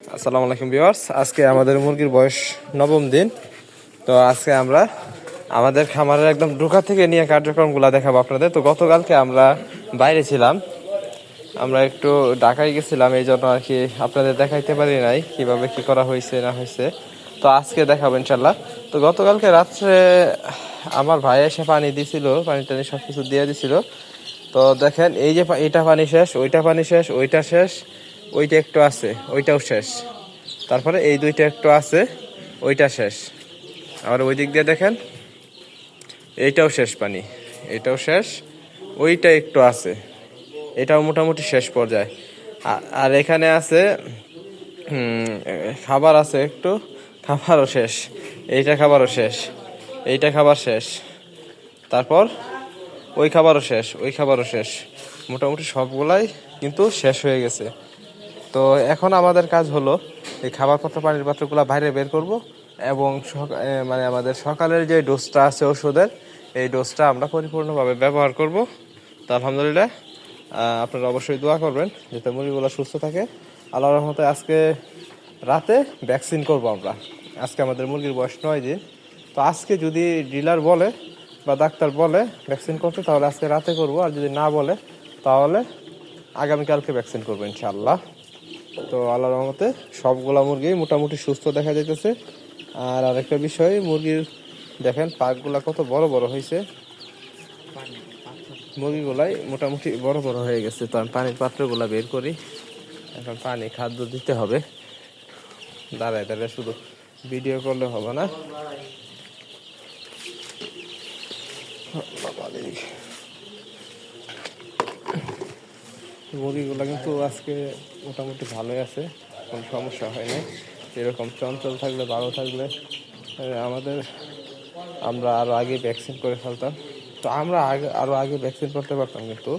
আসসালামু আলাইকুম ভিউয়ার্স। আজকে আমাদের মুরগির বয়স নবম দিন। তো আজকে আমরা আমাদের খামারের একদম ঢোকা থেকে নিয়ে কার্যক্রমগুলো দেখাবো আপনাদের। তো গতকালকে আমরা বাইরে ছিলাম। আমরা একটু ঢাকায় গেছিলাম এই জন্য আর কি আপনাদের দেখাইতে পারি নাই কীভাবে কি করা হয়েছে, না হয়েছে। তো আজকে দেখাবো ইনশাল্লাহ। তো গতকালকে রাত্রে আমার ভাই এসে পানি দিছিল, পানি টানি সব কিছু দিয়ে দিছিল। তো দেখেন, এই যে এটা পানি শেষ, ওইটা পানি শেষ, ওইটা শেষ। ওইটা একটু আছে, ওইটাও শেষ। তারপরে এই দুইটা একটু আছে, ওইটা শেষ। আবার ওই দিক দিয়ে দেখেন, এইটাও শেষ পানি, এটাও শেষ, ওইটা একটু আছে। এটাও মোটামুটি শেষ পর্যায়ে। আর এখানে আছে খাবার আছে একটু, খাবারও শেষ, এইটা খাবারও শেষ, এইটা খাবার শেষ। তারপর ওই খাবারও শেষ, ওই খাবারও শেষ। মোটামুটি সবগুলাই কিন্তু শেষ হয়ে গেছে। তো এখন আমাদের কাজ হলো এই খাবার পাত্র, পানির পাত্রগুলো বাইরে বের করব এবং মানে আমাদের সকালের যে ডোজটা আছে ওষুধের, এই ডোজটা আমরা পরিপূর্ণভাবে ব্যবহার করব। তো আলহামদুলিল্লাহ আপনারা অবশ্যই দোয়া করবেন যাতে মুরগিগুলো সুস্থ থাকে। আল্লাহ রহমতে আজকে রাতে ভ্যাকসিন করব আমরা। আজকে আমাদের মুরগির বয়স নয় দিন। তো আজকে যদি ডিলার বলে বা ডাক্তার বলে ভ্যাকসিন করতে, তাহলে আজকে রাতে করব। আর যদি না বলে, তাহলে আগামীকালকে ভ্যাকসিন করব ইনশাআল্লাহ। তো আল্লাহ রহমতে সবগুলা মুরগি মোটামুটি সুস্থ দেখা যাইতেছে। আর আরেকটা বিষয়, মুরগির দেখেন পাকগুলা কত বড় বড় হয়েছে মুরগিগুলাই মোটামুটি বড় বড় হয়ে গেছে। তো আমি পানির পাত্রগুলা বের করি। এখন পানি খাদ্য দিতে হবে। দাঁড়ায় দাঁড়ায় শুধু ভিডিও করলে হবে না। মুরগিগুলো কিন্তু আজকে মোটামুটি ভালোই আছে, কোনো সমস্যা হয় না এরকম চঞ্চল থাকলে, ভালো থাকলে আমাদের, আমরা আরও আগে ভ্যাকসিন করে ফেলতাম। তো আমরা আগে আরও আগে ভ্যাকসিন করতে পারতাম, কিন্তু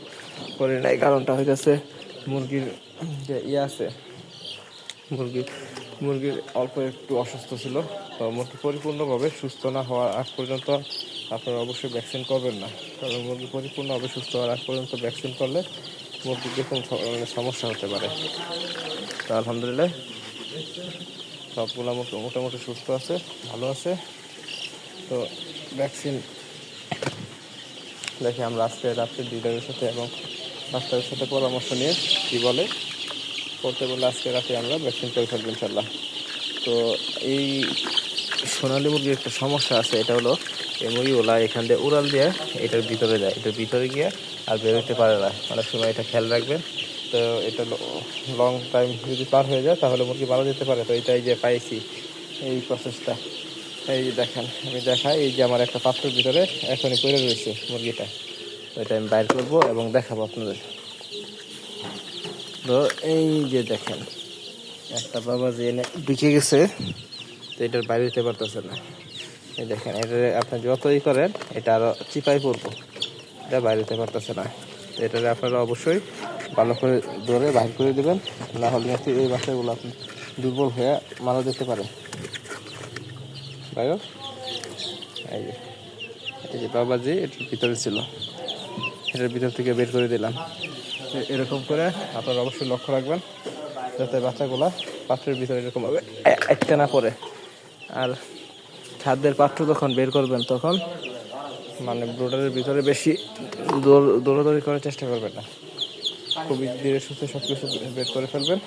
করি নাই। কারণটা হইতেছে, মুরগির যে ইয়ে আছে, মুরগি মুরগির অল্প একটু অসুস্থ ছিল, তো মুরগি পরিপূর্ণভাবে সুস্থ না হওয়ার আগ পর্যন্ত আপনারা অবশ্যই ভ্যাকসিন করবেন না। কারণ মুরগি পরিপূর্ণভাবে সুস্থ হওয়ার আগ পর্যন্ত ভ্যাকসিন করলে মুরগির কোনো মানে সমস্যা হতে পারে। তো আলহামদুলিল্লাহ, সবগুলো মোট- মোটামুটি সুস্থ আছে, ভালো আছে। তো ভ্যাকসিন দেখি আমরা আজকে রাত্রে ডিলারের সাথে এবং ডাক্তারের সাথে পরামর্শ নিয়ে কী বলে, করতে বললে আজকে রাতে আমরা ভ্যাকসিন করে ফেলব ইনশাল্লাহ তো এই সোনালী মুরগির একটা সমস্যা আছে, এটা হলো এই মুরগিগুলা এখান দিয়ে উড়াল দিয়ে এটার ভিতরে যায়। এটার ভিতরে গিয়ে আর বেরোতে পারে না। অনেক সময় এটা খেয়াল রাখবেন। তো এটা লং টাইম যদি পার হয়ে যায়, তাহলে মুরগি মারা যেতে পারে। তো এটাই যে পাইছি এই প্রসেসটা এই যে দেখেন, আমি দেখাই, এই যে আমার একটা পাত্রের ভিতরে এখনই পড়ে রয়েছে মুরগিটা। এটা আমি বাইর করব এবং দেখাবো আপনাদের। তো এই যে দেখেন, একটা বাবা যে এনে ঢুকে গেছে। তো এটার বাইরে যেতে পারতেছে না। এই দেখেন এটা আপনি যতই করেন, এটা আরও চিপাই পড়ব। এটা বাইরে যেতে পারতেছে না। তো এটারে আপনারা অবশ্যই ভালো করে ধরে বাইর করে দেবেন। না হলে এই বাচ্চাগুলো আপনি দুর্বল হয়ে মারা যেতে পারে। ভাইও এই যে এই যে বাবাজি, এটার ভিতরে ছিল। এটার ভিতর থেকে বের করে দিলাম। এরকম করে আপনারা অবশ্যই লক্ষ্য রাখবেন, যাতে বাচ্চাগুলা পাত্রের ভিতরে এরকমভাবে একটা না পড়ে। আর খাদ্যের পাত্র যখন বের করবেন তখন মানে ব্রোডারের ভিতরে বেশি দৌড়- দৌড়াদৌড়ি করার চেষ্টা করবেন না। খুবই ধীরে সুস্থে সব কিছু বের করে ফেলবেন।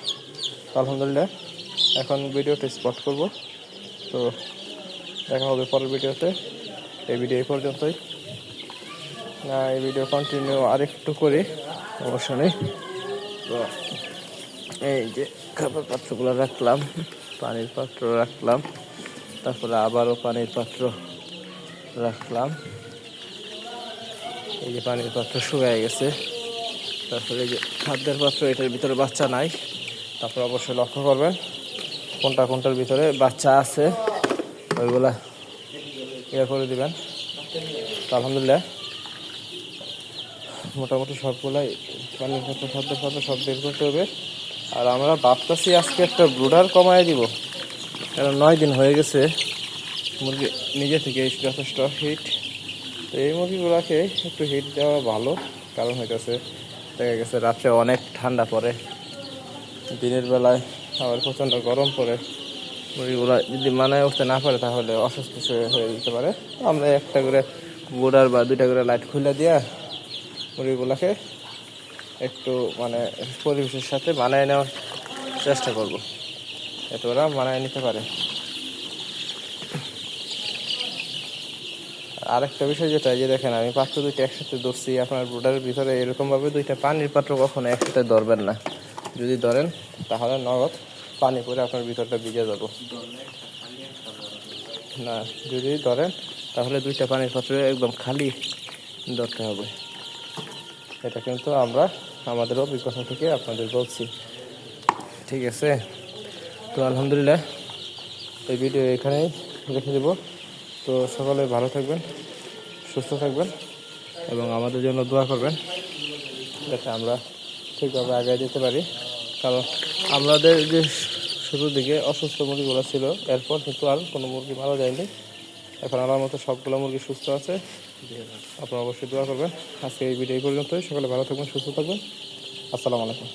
আলহামদুলিল্লাহ, এখন ভিডিওটা স্পট করব। তো দেখা হবে পরের ভিডিওতে। এই ভিডিও এই পর্যন্তই। না, এই ভিডিও কন্টিনিউ আরেকটু করি। অবশ্য নেই। তো এই যে খাবার পাত্রগুলো রাখলাম, পানির পাত্র রাখলাম। তারপরে আবারও পানির পাত্র রাখলাম। এই যে পানির পাত্র শুকায় গেছে। তারপরে যে খাদ্যের পাত্র, এটার ভিতরে বাচ্চা নাই। তারপর অবশ্যই লক্ষ্য করবেন, কোনটা কোনটার ভিতরে বাচ্চা আছে, ওইগুলা ইয়ে করে দিবেন। আলহামদুলিল্লাহ, মোটামুটি সবগুলাই পানির পাত্র, খাদ্যের পাত্র সব বের করতে হবে। আর আমরা ভাবতেছি আজকে একটা ব্রুডার কমায় দিব। কারণ নয় দিন হয়ে গেছে মুরগি নিজে থেকে যথেষ্ট হিট তো এই মুরগিগুলোকে একটু হিট দেওয়া ভালো, কারণ হইতেছে, দেখা গেছে রাত্রে অনেক ঠান্ডা পড়ে। দিনের বেলায় আবার প্রচণ্ড গরম পড়ে। মুরগিগুলো যদি মানায় উঠতে না পারে তাহলে অসুস্থ হয়ে যেতে পারে। আমরা একটা করে বোর্ডার বা দুইটা করে লাইট খুলে দিয়া মুরগিগুলোকে একটু মানে পরিবেশের সাথে মানায় নেওয়ার চেষ্টা করব। এতে ওরা মানায় নিতে পারে। আরেকটা বিষয় যেটা যে দেখেন, আমি পাত্র দুইটা একসাথে ধরছি, আপনার ব্রোডারের ভিতরে এরকম ভাবে দুইটা পানির পাত্র কখনো একসাথে ধরবেন না। যদি ধরেন, তাহলে নগদ পানি পরে আপনার ভিতরটা ভিজে যাব। না, যদি ধরেন, তাহলে দুইটা পানির পাত্র একদম খালি ধরতে হবে। এটা কিন্তু আমরা, আমাদের অভিজ্ঞতা থেকে আপনাদের বলছি। ঠিক আছে? তো আলহামদুলিল্লাহ, এই ভিডিও এখানেই রেখে দেব। তো সকলে ভালো থাকবেন, সুস্থ থাকবেন এবং আমাদের জন্য দোয়া করবেন যাতে আমরা ঠিকভাবে আগে যেতে পারি। কারণ আমাদের যে শুরুর দিকে অসুস্থ মুরগিগুলো ছিল, এরপর কিন্তু আর কোনো মুরগি মারা যায়নি। এখন আমার মতো সবগুলো মুরগি সুস্থ আছে। আপনারা অবশ্যই দোয়া করবেন। আজকে এই ভিডিও পর্যন্তই। সকলে ভালো থাকবেন, সুস্থ থাকবেন। আসসালামু আলাইকুম।